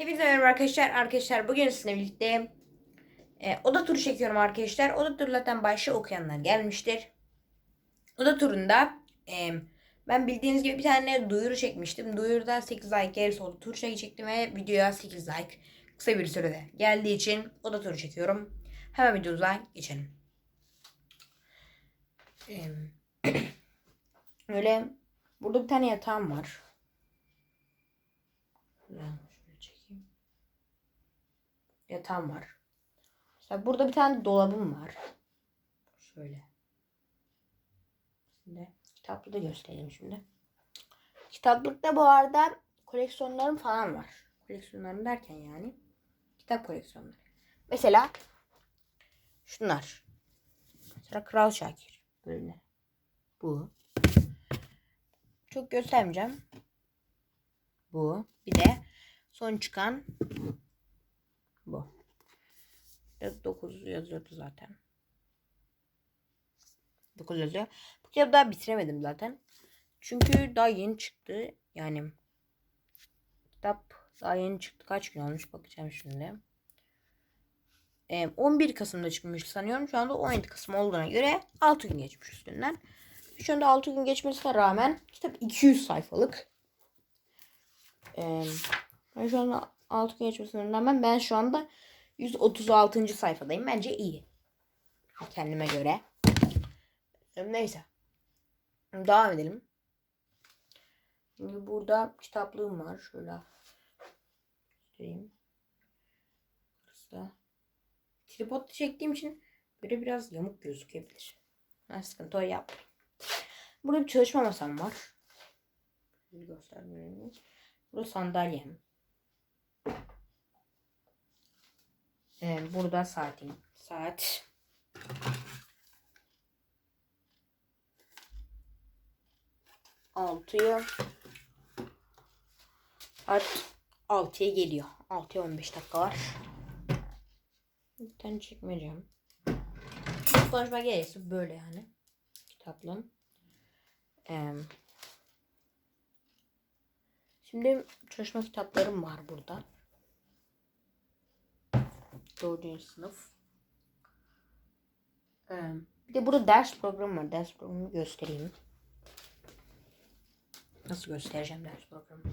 Hepinize merhaba arkadaşlar. Arkadaşlar bugün sizinle birlikte e, oda turu çekiyorum arkadaşlar. Oda turu zaten başta okuyanlar gelmiştir. Oda turunda e, ben bildiğiniz gibi bir tane duyuru çekmiştim. Duyuruda 8 like gelirse oda turu çekecektim ve videoya 8 like kısa bir sürede geldiği için oda turu çekiyorum. Hemen videomuza geçelim. E, öyle burada bir tane yatağım var. Çekeyim. Yatağım var. Mesela burada bir tane dolabım var. Şöyle. Şimdi kitaplı da göstereyim şimdi. Kitaplıkta bu arada koleksiyonlarım falan var. Koleksiyonlarım derken yani kitap koleksiyonları. Mesela şunlar. Mesela Kral Şakir. Böyle. Bu. Çok göstermeyeceğim. Bu. Bir de son çıkan bu. 9 yazıyordu zaten. 9 yazıyor. Bu kitabı daha bitiremedim zaten. Çünkü daha yeni çıktı. Yani kitap daha yeni çıktı. Kaç gün olmuş bakacağım şimdi. Ee, 11 Kasım'da çıkmış sanıyorum. Şu anda 17 Kasım olduğuna göre 6 gün geçmiş üstünden. Şu anda 6 gün geçmesine rağmen kitap 200 sayfalık. Ee, ben şu anda 6 gün geçmesine rağmen ben şu anda 136. sayfadayım. Bence iyi. Kendime göre. Neyse. Devam edelim. Şimdi burada kitaplığım var. Şöyle göstereyim. Burası. Tripod çektiğim için böyle biraz yamuk gözükebilir. Ben sıkıntı o yapmayın. Burada bir çalışma masam var. Göstermiyorum. Burada sandalyem. Ee, burada saatim. Saat. Altıya. Saat altıya geliyor. Altıya 15 dakika var. Tane çekmeyeceğim. Konuşma gelirse böyle yani. Kitaplığım. Ee, Şimdi çalışma kitaplarım var burada. Dördüncü sınıf. Ee, bir de burada ders programı var. Ders programını göstereyim. Nasıl göstereceğim ders programını?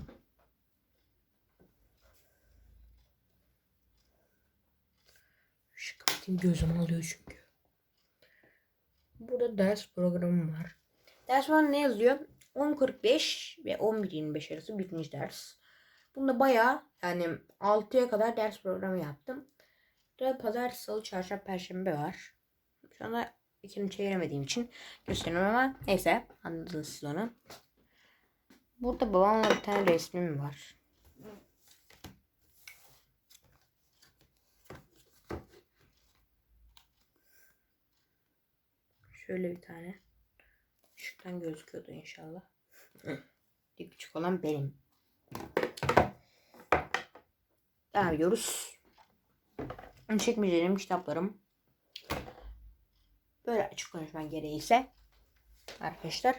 Şu gözüm alıyor çünkü. Burada ders programı var. Ders programı ne yazıyor? 10.45 ve 11.25 arası birinci ders. Bunda bayağı yani 6'ya kadar ders programı yaptım. Burada pazar, salı, çarşamba, perşembe var. Şu anda ikini çeviremediğim için göstermiyorum ama neyse anladınız siz onu. Burada babamla bir tane resmim var. Şöyle bir tane. Işıktan gözüküyordu inşallah. Küçük olan benim. Devam ediyoruz. Çekmeyeceğim kitaplarım. Böyle açık konuşman gereğiyse. Arkadaşlar.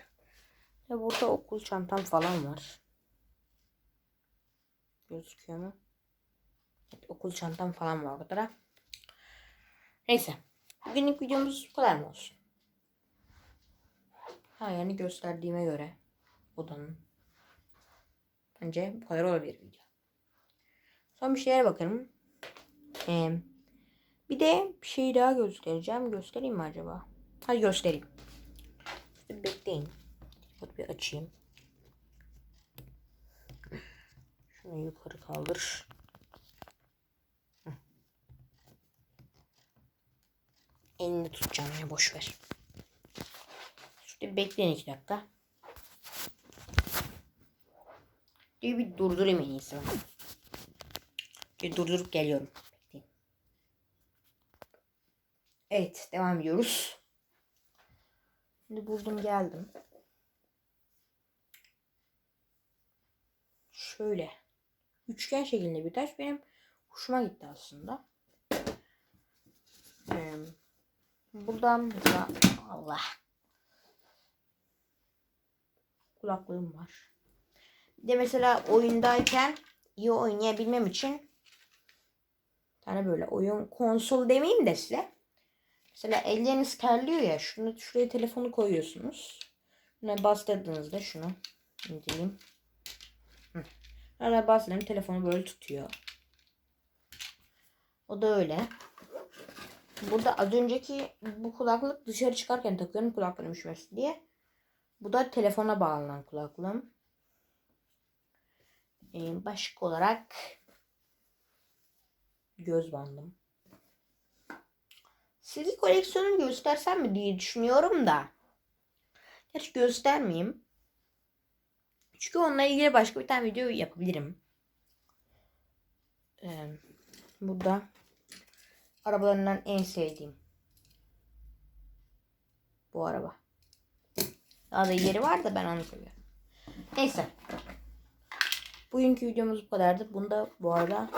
Ve burada okul çantam falan var. Gözüküyor mu? Evet, okul çantam falan var burada da. Neyse. Bugünlük videomuz bu kadar mı olsun? Ha yani gösterdiğime göre odanın. Bence bu kadar olabilir video. Son bir şeye bakalım. Ee, bir de bir şey daha göstereceğim. Göstereyim mi acaba? Hadi göstereyim. İşte bekleyin. Hadi bir açayım. Şunu yukarı kaldır. Elini tutacağım ya boş ver. Şurada bekleyin iki dakika. Bir durdurayım en iyisi. Bir durdurup geliyorum. Bekleyin. Evet devam ediyoruz. Şimdi buldum geldim. Şöyle. Üçgen şeklinde bir taş benim hoşuma gitti aslında. Buradan mesela Allah kulaklığım var. Bir de mesela oyundayken iyi oynayabilmem için tane böyle oyun konsol demeyeyim de size. Mesela elleriniz terliyor ya. Şunu şuraya telefonu koyuyorsunuz. Buna bastırdığınızda şunu indireyim. Arada bastırdım telefonu böyle tutuyor. O da öyle. Burada az önceki bu kulaklık dışarı çıkarken takıyorum kulaklığım üşümesin diye. Bu da telefona bağlanan kulaklığım. Ee, başka olarak göz bandım. Silgi koleksiyonumu göstersem mi diye düşünüyorum da. Gerçi göstermeyeyim. Çünkü onunla ilgili başka bir tane video yapabilirim. Ee, burada arabalarından en sevdiğim bu araba. Daha da yeri var da ben onu seviyorum. Neyse. Bugünkü videomuz bu kadardı. Bunda bu arada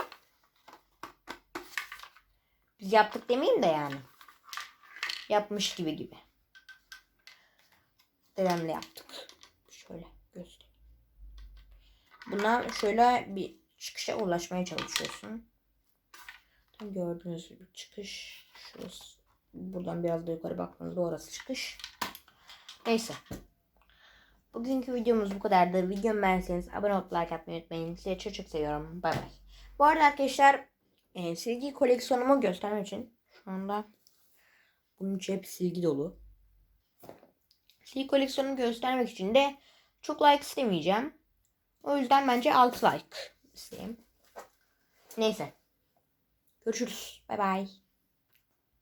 biz yaptık demeyeyim de yani. Yapmış gibi gibi. Dedemle yaptık. Şöyle göstereyim. Buna şöyle bir çıkışa ulaşmaya çalışıyorsun. Tam gördüğünüz gibi çıkış şurası. Buradan biraz da yukarı baktığınızda orası çıkış. Neyse. Bugünkü videomuz bu kadardı. Videomu beğenseniz abone olup like atmayı unutmayın. Sizi çok çok seviyorum. Bay bay. Bu arada arkadaşlar e, silgi koleksiyonumu göstermek için şu anda bunun içi hep silgi dolu. Silgi koleksiyonumu göstermek için de çok like istemeyeceğim. O yüzden bence 6 like isteyeyim. Neyse. Görüşürüz. Bay bay.